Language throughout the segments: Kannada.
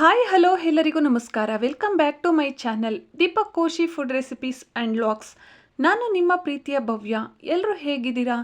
ಹಾಯ್ ಹಲೋ ಎಲ್ಲರಿಗೂ ನಮಸ್ಕಾರ. Welcome back to my channel Deepak Koshi food recipes and vlogs ನಾನು ನಿಮ್ಮ ಪ್ರೀತಿಯ ಭವ್ಯ. ಎಲ್ಲರೂ ಹೇಗಿದ್ದೀರಾ?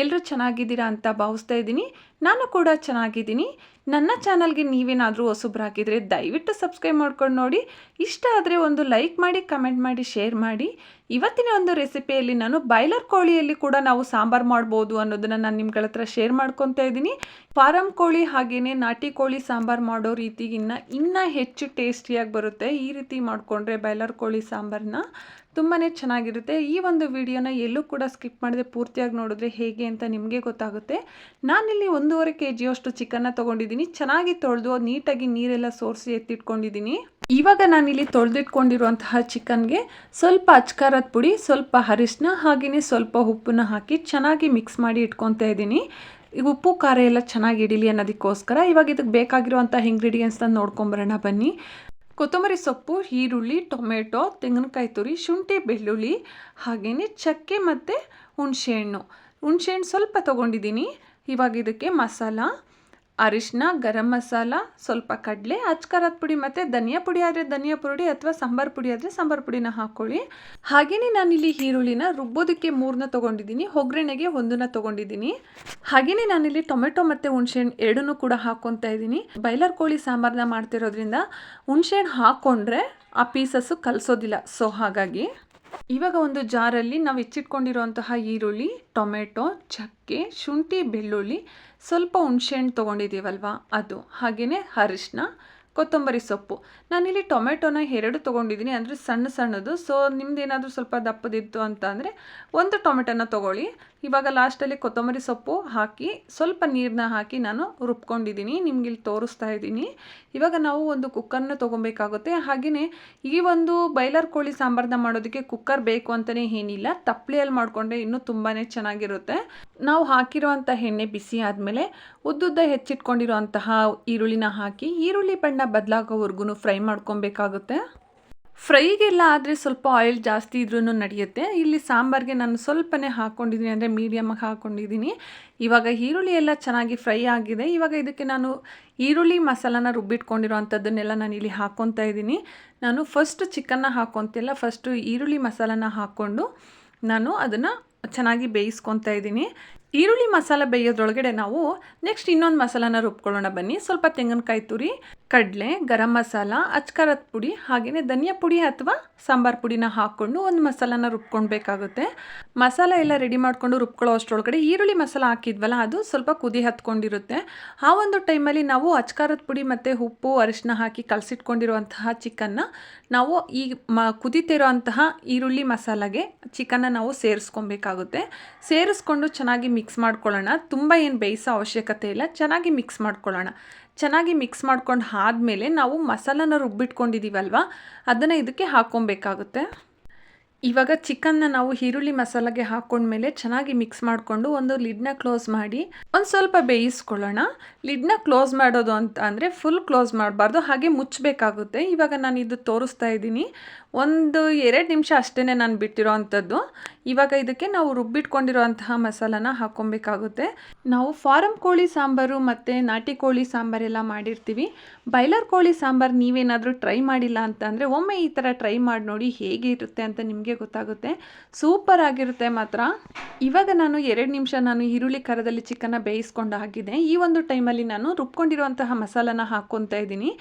ಎಲ್ಲರೂ ಚೆನ್ನಾಗಿದ್ದೀರಾ ಅಂತ ಭಾವಿಸ್ತಾ ಇದ್ದೀನಿ. ನಾನು ಕೂಡ ಚೆನ್ನಾಗಿದ್ದೀನಿ. ನನ್ನ ಚಾನಲ್ಗೆ ನೀವೇನಾದರೂ ಹೊಸಬ್ರಾಗಿದ್ದರೆ ದಯವಿಟ್ಟು ಸಬ್ಸ್ಕ್ರೈಬ್ ಮಾಡ್ಕೊಂಡು ನೋಡಿ. ಇಷ್ಟ ಆದರೆ ಒಂದು ಲೈಕ್ ಮಾಡಿ ಕಮೆಂಟ್ ಮಾಡಿ ಶೇರ್ ಮಾಡಿ. ಇವತ್ತಿನ ಒಂದು ರೆಸಿಪಿಯಲ್ಲಿ ನಾನು ಬಾಯ್ಲರ್ ಕೋಳಿಯಲ್ಲಿ ಕೂಡ ನಾವು ಸಾಂಬಾರು ಮಾಡ್ಬೋದು ಅನ್ನೋದನ್ನು ನಾನು ನಿಮ್ಗಳ ಹತ್ರ ಶೇರ್ ಮಾಡ್ಕೊತಾ ಇದ್ದೀನಿ. ಫಾರಂ ಕೋಳಿ ಹಾಗೆಯೇ ನಾಟಿ ಕೋಳಿ ಸಾಂಬಾರು ಮಾಡೋ ರೀತಿಗಿನ್ನ ಇನ್ನೂ ಹೆಚ್ಚು ಟೇಸ್ಟಿಯಾಗಿ ಬರುತ್ತೆ ಈ ರೀತಿ ಮಾಡಿಕೊಂಡ್ರೆ ಬಾಯ್ಲರ್ ಕೋಳಿ ಸಾಂಬಾರನ್ನ ತುಂಬಾ ಚೆನ್ನಾಗಿರುತ್ತೆ. ಈ ಒಂದು ವಿಡಿಯೋನ ಎಲ್ಲೂ ಕೂಡ ಸ್ಕಿಪ್ ಮಾಡದೆ ಪೂರ್ತಿಯಾಗಿ ನೋಡಿದ್ರೆ ಹೇಗೆ ಅಂತ ನಿಮಗೆ ಗೊತ್ತಾಗುತ್ತೆ. ನಾನಿಲ್ಲಿ ಒಂದೂವರೆ ಕೆ ಜಿಯಷ್ಟು ಚಿಕನ್ನ ತೊಗೊಂಡಿದ್ದೀನಿ. ಚೆನ್ನಾಗಿ ತೊಳೆದು ನೀಟಾಗಿ ನೀರೆಲ್ಲ ಸೋರಿಸಿ ಎತ್ತಿಟ್ಕೊಂಡಿದ್ದೀನಿ. ಇವಾಗ ನಾನಿಲ್ಲಿ ತೊಳೆದಿಟ್ಕೊಂಡಿರುವಂತಹ ಚಿಕನ್ಗೆ ಸ್ವಲ್ಪ ಅಚ್ಕಾರದ ಪುಡಿ, ಸ್ವಲ್ಪ ಅರಿಶಿನ ಹಾಗೆಯೇ ಸ್ವಲ್ಪ ಉಪ್ಪನ್ನ ಹಾಕಿ ಚೆನ್ನಾಗಿ ಮಿಕ್ಸ್ ಮಾಡಿ ಇಟ್ಕೊತಾ ಇದ್ದೀನಿ. ಈಗ ಉಪ್ಪು, ಖಾರ ಎಲ್ಲ ಚೆನ್ನಾಗಿ ಇಡೀಲಿ ಅನ್ನೋದಕ್ಕೋಸ್ಕರ. ಇವಾಗ ಇದಕ್ಕೆ ಬೇಕಾಗಿರುವಂಥ ಇಂಗ್ರೀಡಿಯೆಂಟ್ಸ್ನ ನೋಡ್ಕೊಂಬರೋಣ ಬನ್ನಿ. ಕೊತ್ತಂಬರಿ ಸೊಪ್ಪು, ಈರುಳ್ಳಿ, ಟೊಮೆಟೊ, ತೆಂಗಿನಕಾಯಿ ತುರಿ, ಶುಂಠಿ, ಬೆಳ್ಳುಳ್ಳಿ ಹಾಗೆಯೇ ಚಕ್ಕೆ ಮತ್ತು ಹುಣಸೆಹಣ್ಣು. ಹುಣಸೆಹಣ್ಣು ಸ್ವಲ್ಪ ತೊಗೊಂಡಿದ್ದೀನಿ. ಇವಾಗ ಇದಕ್ಕೆ ಮಸಾಲ ಅರಿಶಿನ, ಗರಂ ಮಸಾಲ, ಸ್ವಲ್ಪ ಕಡಲೆ, ಅಚ್ಕಾರದ ಪುಡಿ ಮತ್ತು ಧನಿಯಾ ಪುಡಿ ಆದರೆ ಧನಿಯಾ ಪುಡಿ ಅಥವಾ ಸಾಂಬಾರು ಪುಡಿ ಆದರೆ ಸಾಂಬಾರು ಪುಡಿನ ಹಾಕ್ಕೊಳ್ಳಿ ಹಾಗೆಯೇ ನಾನಿಲ್ಲಿ ಈರುಳ್ಳಿನ ರುಬ್ಬೋದಕ್ಕೆ ಮೂರನ್ನ ತೊಗೊಂಡಿದ್ದೀನಿ, ಒಗ್ಗರಣೆಗೆ ಒಂದನ್ನ ತೊಗೊಂಡಿದ್ದೀನಿ. ಹಾಗೆಯೇ ನಾನಿಲ್ಲಿ ಟೊಮೆಟೊ ಮತ್ತು ಹುಣಸೆಹಣ್ಣು ಎರಡನ್ನೂ ಕೂಡ ಹಾಕ್ಕೊತಾ ಇದ್ದೀನಿ. ಬೈಲರ್ ಕೋಳಿ ಸಾಂಬಾರನ್ನ ಮಾಡ್ತಿರೋದ್ರಿಂದ ಹುಣಸೆಹಣ್ಣು ಹಾಕ್ಕೊಂಡ್ರೆ ಆ ಪೀಸಸ್ಸು ಕಲಿಸೋದಿಲ್ಲ. ಸೊ ಹಾಗಾಗಿ ಇವಾಗ ಒಂದು ಜಾರಲ್ಲಿ ನಾವು ಹೆಚ್ಚಿಟ್ಕೊಂಡಿರುವಂತಹ ಈರುಳ್ಳಿ, ಟೊಮೆಟೊ, ಚಕ್ಕೆ, ಶುಂಠಿ, ಬೆಳ್ಳುಳ್ಳಿ ಸ್ವಲ್ಪ ಹುಣಸೆಹಣ್ಣು ತೊಗೊಂಡಿದ್ದೀವಲ್ವ? ಅದು ಹಾಗೆಯೇ ಅರಿಶಿನ ಕೊತ್ತಂಬರಿ ಸೊಪ್ಪು. ನಾನಿಲ್ಲಿ ಟೊಮೆಟೊನ ಎರಡು ತೊಗೊಂಡಿದ್ದೀನಿ, ಅಂದರೆ ಸಣ್ಣ ಸಣ್ಣದು. ಸೊ ನಿಮ್ದು ಏನಾದರೂ ಸ್ವಲ್ಪ ದಪ್ಪದಿತ್ತು ಅಂತ ಅಂದರೆ ಒಂದು ಟೊಮೆಟೊನ ತೊಗೊಳ್ಳಿ. ಇವಾಗ ಲಾಸ್ಟಲ್ಲಿ ಕೊತ್ತಂಬರಿ ಸೊಪ್ಪು ಹಾಕಿ, ಸ್ವಲ್ಪ ನೀರನ್ನ ಹಾಕಿ ನಾನು ರುಬ್ಕೊಂಡಿದ್ದೀನಿ. ನಿಮ್ಗೆ ಇಲ್ಲಿ ತೋರಿಸ್ತಾ ಇದ್ದೀನಿ. ಇವಾಗ ನಾವು ಒಂದು ಕುಕ್ಕರ್ನ ತೊಗೊಬೇಕಾಗುತ್ತೆ. ಹಾಗೆಯೇ ಈ ಒಂದು ಬೈಲರ್ ಕೋಳಿ ಸಾಂಬಾರನ್ನ ಮಾಡೋದಕ್ಕೆ ಕುಕ್ಕರ್ ಬೇಕು ಅಂತಲೇ ಏನಿಲ್ಲ. ತಪ್ಪಲೆಯಲ್ಲಿ ಮಾಡಿಕೊಂಡ್ರೆ ಇನ್ನೂ ತುಂಬಾ ಚೆನ್ನಾಗಿರುತ್ತೆ. ನಾವು ಹಾಕಿರುವಂಥ ಎಣ್ಣೆ ಬಿಸಿ ಆದಮೇಲೆ ಉದ್ದುದ್ದ ಹೆಚ್ಚಿಟ್ಕೊಂಡಿರುವಂತಹ ಈರುಳ್ಳಿನ ಹಾಕಿ, ಈರುಳ್ಳಿ ಬಣ್ಣ ಬದಲಾಗೋವರೆಗೂ ಫ್ರೈ ಮಾಡ್ಕೊಬೇಕಾಗುತ್ತೆ. ಫ್ರೈಗೆಲ್ಲ ಆದರೆ ಸ್ವಲ್ಪ ಆಯಿಲ್ ಜಾಸ್ತಿ ಇದ್ರೂ ನಡೆಯುತ್ತೆ. ಇಲ್ಲಿ ಸಾಂಬಾರಿಗೆ ನಾನು ಸ್ವಲ್ಪನೇ ಹಾಕ್ಕೊಂಡಿದ್ದೀನಿ ಅಂದರೆ ಮೀಡಿಯಮ್ಗೆ ಹಾಕ್ಕೊಂಡಿದ್ದೀನಿ ಇವಾಗ ಈರುಳ್ಳಿ ಎಲ್ಲ ಚೆನ್ನಾಗಿ ಫ್ರೈ ಆಗಿದೆ. ಇವಾಗ ಇದಕ್ಕೆ ನಾನು ಈರುಳ್ಳಿ ಮಸಾಲಾನ ರುಬ್ಬಿಟ್ಕೊಂಡಿರೋ ಅಂಥದ್ದನ್ನೆಲ್ಲ ನಾನು ಇಲ್ಲಿ ಹಾಕ್ಕೊತಾ ಇದ್ದೀನಿ. ನಾನು ಫಸ್ಟ್ ಚಿಕನ್ನ ಹಾಕ್ಕೊತಿಲ್ಲ ಫಸ್ಟು ಈರುಳ್ಳಿ ಮಸಾಲಾನ ಹಾಕ್ಕೊಂಡು ನಾನು ಅದನ್ನು ಚೆನ್ನಾಗಿ ಬೇಯಿಸ್ಕೊತಾ ಇದ್ದೀನಿ. ಈರುಳ್ಳಿ ಮಸಾಲ ಬೇಯೋದ್ರೊಳಗಡೆ ನಾವು ನೆಕ್ಸ್ಟ್ ಇನ್ನೊಂದು ಮಸಾಲಾನ ರುಬ್ಕೊಳ್ಳೋಣ ಬನ್ನಿ. ಸ್ವಲ್ಪ ತೆಂಗಿನಕಾಯಿ ತುರಿ ಕಡಲೆ, ಗರಂ ಮಸಾಲ, ಅಚ್ಕಾರದ ಪುಡಿ ಹಾಗೆಯೇ ಧನಿಯಾ ಪುಡಿ ಅಥವಾ ಸಾಂಬಾರು ಪುಡಿನ ಹಾಕ್ಕೊಂಡು ಒಂದು ಮಸಾಲಾನ ರುಬ್ಕೊಳ್ಬೇಕಾಗುತ್ತೆ. ಮಸಾಲ ಎಲ್ಲ ರೆಡಿ ಮಾಡಿಕೊಂಡು ರುಬ್ಕೊಳ್ಳೋ ಅಷ್ಟರೊಳಗಡೆ ಈರುಳ್ಳಿ ಮಸಾಲ ಹಾಕಿದ್ವಲ್ಲ, ಅದು ಸ್ವಲ್ಪ ಕುದಿ ಹತ್ಕೊಂಡಿರುತ್ತೆ. ಆ ಒಂದು ಟೈಮಲ್ಲಿ ನಾವು ಅಚ್ಕಾರದ ಪುಡಿ ಮತ್ತು ಉಪ್ಪು ಅರಿಶಿನ ಹಾಕಿ ಕಲಸಿಟ್ಕೊಂಡಿರುವಂತಹ ಚಿಕನ್ನ ನಾವು ಈ ಮ ಕುದಿತಿರೋ ಅಂತಹ ಈರುಳ್ಳಿ ಮಸಾಲಾಗೆ ಚಿಕನ್ನ ನಾವು ಸೇರಿಸ್ಕೊಬೇಕಾಗುತ್ತೆ ಸೇರಿಸ್ಕೊಂಡು ಚೆನ್ನಾಗಿ ಮಿಕ್ಸ್ ಮಾಡ್ಕೊಳ್ಳೋಣ. ತುಂಬ ಏನು ಬೇಯಿಸೋ ಅವಶ್ಯಕತೆ ಇಲ್ಲ, ಚೆನ್ನಾಗಿ ಮಿಕ್ಸ್ ಮಾಡ್ಕೊಳ್ಳೋಣ. ಚೆನ್ನಾಗಿ ಮಿಕ್ಸ್ ಮಾಡ್ಕೊಂಡು ಆದಮೇಲೆ ನಾವು ಮಸಾಲನ ರುಬ್ಬಿಟ್ಕೊಂಡಿದ್ದೀವಲ್ವ ಅದನ್ನು ಇದಕ್ಕೆ ಹಾಕ್ಕೊಬೇಕಾಗುತ್ತೆ. ಇವಾಗ ಚಿಕನ್ನ ನಾವು ಈರುಳ್ಳಿ ಮಸಾಲಾಗೆ ಹಾಕ್ಕೊಂಡ್ಮೇಲೆ ಚೆನ್ನಾಗಿ ಮಿಕ್ಸ್ ಮಾಡಿಕೊಂಡು ಒಂದು ಲಿಡ್ನ ಕ್ಲೋಸ್ ಮಾಡಿ ಒಂದು ಸ್ವಲ್ಪ ಬೇಯಿಸ್ಕೊಳ್ಳೋಣ. ಲಿಡ್ನ ಕ್ಲೋಸ್ ಮಾಡೋದು ಅಂತ ಅಂದರೆ ಫುಲ್ ಕ್ಲೋಸ್ ಮಾಡಬಾರ್ದು, ಹಾಗೆ ಮುಚ್ಚಬೇಕಾಗುತ್ತೆ. ಇವಾಗ ನಾನು ಇದು ತೋರಿಸ್ತಾ ಇದ್ದೀನಿ. ಒಂದು ಎರಡು ನಿಮಿಷ ಅಷ್ಟೇ ನಾನು ಬಿಟ್ಟಿರೋ ಅಂಥದ್ದು. ಇವಾಗ ಇದಕ್ಕೆ ನಾವು ರುಬ್ಬಿಟ್ಕೊಂಡಿರೋಂತಹ ಮಸಾಲಾನ ಹಾಕ್ಕೊಬೇಕಾಗುತ್ತೆ ನಾವು ಫಾರಮ್ ಕೋಳಿ ಸಾಂಬಾರು ಮತ್ತು ನಾಟಿ ಕೋಳಿ ಸಾಂಬಾರೆಲ್ಲ ಮಾಡಿರ್ತೀವಿ. ಬೈಲರ್ ಕೋಳಿ ಸಾಂಬಾರು ನೀವೇನಾದರೂ ಟ್ರೈ ಮಾಡಿಲ್ಲ ಅಂತ ಒಮ್ಮೆ ಈ ಥರ ಟ್ರೈ ಮಾಡಿ ನೋಡಿ ಹೇಗೆ ಇರುತ್ತೆ ಅಂತ ನಿಮಗೆ ಗೊತ್ತಾಗುತ್ತೆ. ಸೂಪರ್ ಆಗಿರುತ್ತೆ ಮಾತ್ರ. ಇವಾಗ ನಾನು ಎರಡು ನಿಮಿಷ ನಾನು ಈರುಳ್ಳಿ ಖಾರದಲ್ಲಿ ಚಿಕನ್ನ ಬೇಯಿಸ್ಕೊಂಡು ಹಾಕಿದೆ ಈ ಒಂದು ಟೈಮಲ್ಲಿ ನಾನು ರುಬ್ಕೊಂಡಿರುವಂತಹ ಮಸಾಲನ ಹಾಕ್ಕೊತಾ ಇದ್ದೀನಿ.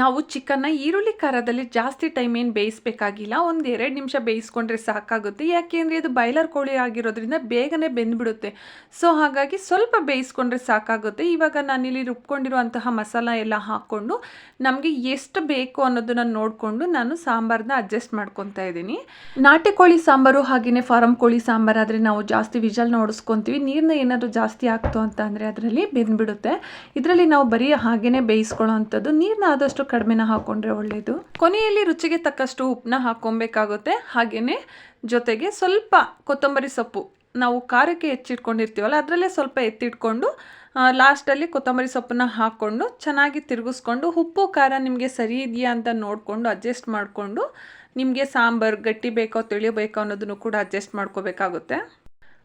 ನಾವು ಚಿಕನ್ನ ಈರುಳ್ಳಿ ಖಾರದಲ್ಲಿ ಜಾಸ್ತಿ ಟೈಮ್ ಏನು ಬೇಯಿಸ್ಬೇಕಾಗಿಲ್ಲ, ಒಂದು ಎರಡು ನಿಮಿಷ ಬೇಯಿಸ್ಕೊಂಡ್ರೆ ಸಾಕಾಗುತ್ತೆ. ಯಾಕೆಂದರೆ ಇದು ಬಾಯ್ಲರ್ ಕೋಳಿ ಆಗಿರೋದ್ರಿಂದ ಬೇಗನೆ ಬೆಂದ್ಬಿಡುತ್ತೆ. ಸೊ ಹಾಗಾಗಿ ಸ್ವಲ್ಪ ಬೇಯಿಸ್ಕೊಂಡ್ರೆ ಸಾಕಾಗುತ್ತೆ. ಇವಾಗ ನಾನಿಲ್ಲಿ ರುಬ್ಕೊಂಡಿರುವಂತಹ ಮಸಾಲ ಎಲ್ಲ ಹಾಕ್ಕೊಂಡು ನಮಗೆ ಎಷ್ಟು ಬೇಕು ಅನ್ನೋದನ್ನು ನೋಡಿಕೊಂಡು ನಾನು ಸಾಂಬಾರನ್ನ ಅಡ್ಜಸ್ಟ್ ಮಾಡ್ಕೊತಾ ಇದ್ದೀನಿ. ನಾಟಿ ಕೋಳಿ ಸಾಂಬಾರು ಹಾಗೆಯೇ ಫಾರಂ ಕೋಳಿ ಸಾಂಬಾರು ಆದರೆ ನಾವು ಜಾಸ್ತಿ ವಿಜಲ್ ನೋಡಿಸ್ಕೊತೀವಿ. ನೀರನ್ನ ಏನಾದರೂ ಜಾಸ್ತಿ ಆಗ್ತು ಅಂತ ಅಂದರೆ ಅದರಲ್ಲಿ ಬೆಂದ್ಬಿಡುತ್ತೆ. ಇದರಲ್ಲಿ ನಾವು ಬರೀ ಹಾಗೆಯೇ ಬೇಯಿಸ್ಕೊಳ್ಳೋ ಅಂಥದ್ದು. ನೀರನ್ನ ಆದಷ್ಟು ಕಡಿಮೆನ ಹಾಕ್ಕೊಂಡ್ರೆ ಒಳ್ಳೆಯದು ಕೊನೆಯಲ್ಲಿ ರುಚಿಗೆ ತಕ್ಕಷ್ಟು ಉಪ್ಪನ್ನ ಹಾಕ್ಕೊಬೇಕಾಗುತ್ತೆ. ಹಾಗೆಯೇ ಜೊತೆಗೆ ಸ್ವಲ್ಪ ಕೊತ್ತಂಬರಿ ಸೊಪ್ಪು. ನಾವು ಖಾರಕ್ಕೆ ಹೆಚ್ಚಿಟ್ಕೊಂಡಿರ್ತೀವಲ್ಲ, ಅದರಲ್ಲೇ ಸ್ವಲ್ಪ ಎತ್ತಿಟ್ಕೊಂಡು ಲಾಸ್ಟಲ್ಲಿ ಕೊತ್ತಂಬರಿ ಸೊಪ್ಪನ್ನ ಹಾಕ್ಕೊಂಡು, ಚೆನ್ನಾಗಿ ತಿರುಗಿಸ್ಕೊಂಡು, ಉಪ್ಪು, ಖಾರ ನಿಮಗೆ ಸರಿ ಇದೆಯಾ ಅಂತ ನೋಡಿಕೊಂಡು ಅಡ್ಜಸ್ಟ್ ಮಾಡಿಕೊಂಡು, ನಿಮಗೆ ಸಾಂಬಾರು ಗಟ್ಟಿ ಬೇಕೋ, ತಿಳಿಯಬೇಕೋ ಅನ್ನೋದನ್ನು ಕೂಡ ಅಡ್ಜಸ್ಟ್ ಮಾಡ್ಕೋಬೇಕಾಗುತ್ತೆ.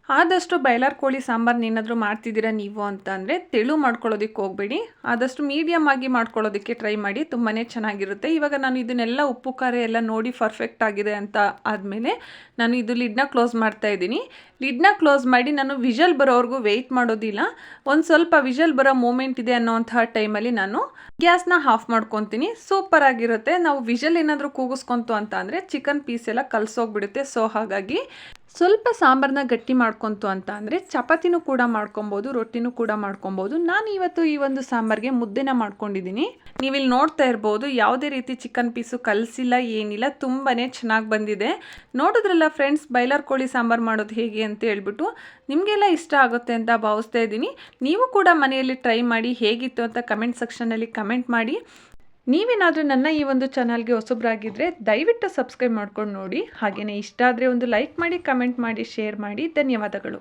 ಆದಷ್ಟು ಬೈಲರ್ ಕೋಳಿ ಸಾಂಬಾರ್ನ ಏನಾದರೂ ಮಾಡ್ತಿದ್ದೀರಾ ನೀವು ಅಂತ ಅಂದರೆ ತೆಳು ಮಾಡ್ಕೊಳ್ಳೋದಕ್ಕೆ ಹೋಗಬೇಡಿ. ಆದಷ್ಟು ಮೀಡಿಯಮ್ ಆಗಿ ಮಾಡ್ಕೊಳ್ಳೋದಕ್ಕೆ ಟ್ರೈ ಮಾಡಿ ತುಂಬಾ ಚೆನ್ನಾಗಿರುತ್ತೆ. ಇವಾಗ ನಾನು ಇದನ್ನೆಲ್ಲ ಉಪ್ಪು, ಖಾರ ಎಲ್ಲ ನೋಡಿ ಪರ್ಫೆಕ್ಟ್ ಆಗಿದೆ ಅಂತ ಆದಮೇಲೆ ನಾನು ಇದು ಲಿಡ್ನ ಕ್ಲೋಸ್ ಮಾಡ್ತಾ ಇದ್ದೀನಿ. ಲಿಡ್ನ ಕ್ಲೋಸ್ ಮಾಡಿ ನಾನು ವಿಷಲ್ ಬರೋವರೆಗೂ ವೆಯ್ಟ್ ಮಾಡೋದಿಲ್ಲ. ಒಂದು ಸ್ವಲ್ಪ ವಿಷಲ್ ಬರೋ ಮೂಮೆಂಟ್ ಇದೆ ಅನ್ನೋಂತಹ ಟೈಮಲ್ಲಿ ನಾನು ಗ್ಯಾಸ್ನ ಆಫ್ ಮಾಡ್ಕೊತೀನಿ. ಸೂಪರ್ ಆಗಿರುತ್ತೆ. ನಾವು ವಿಷಲ್ ಏನಾದರೂ ಕೂಗಿಸ್ಕೊಂತು ಅಂತ ಚಿಕನ್ ಪೀಸ್ ಎಲ್ಲ ಕಲಸೋಗ್ಬಿಡುತ್ತೆ. ಸೊ ಹಾಗಾಗಿ ಸ್ವಲ್ಪ ಸಾಂಬಾರನ್ನ ಗಟ್ಟಿ ಮಾಡ್ಕೊತು ಅಂತ ಅಂದರೆ ಚಪಾತಿನೂ ಕೂಡ ಮಾಡ್ಕೊಬೋದು, ರೊಟ್ಟಿನೂ ಕೂಡ ಮಾಡ್ಕೊಬೋದು. ನಾನು ಇವತ್ತು ಈ ಒಂದು ಸಾಂಬಾರಿಗೆ ಮುದ್ದೆನ ಮಾಡ್ಕೊಂಡಿದ್ದೀನಿ. ನೀವಿಲ್ಲಿ ನೋಡ್ತಾ ಇರ್ಬೋದು, ಯಾವುದೇ ರೀತಿ ಚಿಕನ್ ಪೀಸು ಕಲಸಿಲ್ಲ, ಏನಿಲ್ಲ ತುಂಬಾ ಚೆನ್ನಾಗಿ ಬಂದಿದೆ. ನೋಡಿದ್ರಲ್ಲ ಫ್ರೆಂಡ್ಸ್ ಬೈಲರ್ ಕೋಳಿ ಸಾಂಬಾರು ಮಾಡೋದು ಹೇಗೆ ಅಂತ ಹೇಳ್ಬಿಟ್ಟು ನಿಮಗೆಲ್ಲ ಇಷ್ಟ ಆಗುತ್ತೆ ಅಂತ ಭಾವಿಸ್ತಾ ಇದ್ದೀನಿ. ನೀವು ಕೂಡ ಮನೆಯಲ್ಲಿ ಟ್ರೈ ಮಾಡಿ, ಹೇಗಿತ್ತು ಅಂತ ಕಮೆಂಟ್ ಸೆಕ್ಷನಲ್ಲಿ ಕಮೆಂಟ್ ಮಾಡಿ. ನೀವೇನಾದರೂ ನನ್ನ ಈ ಒಂದು ಚಾನಲ್ಗೆ ಹೊಸಬ್ರಾಗಿದ್ದರೆ ದಯವಿಟ್ಟು ಸಬ್ಸ್ಕ್ರೈಬ್ ಮಾಡ್ಕೊಂಡು ನೋಡಿ. ಹಾಗೆಯೇ ಇಷ್ಟ ಆದರೆ ಒಂದು ಲೈಕ್ ಮಾಡಿ, ಕಮೆಂಟ್ ಮಾಡಿ, ಶೇರ್ ಮಾಡಿ. ಧನ್ಯವಾದಗಳು.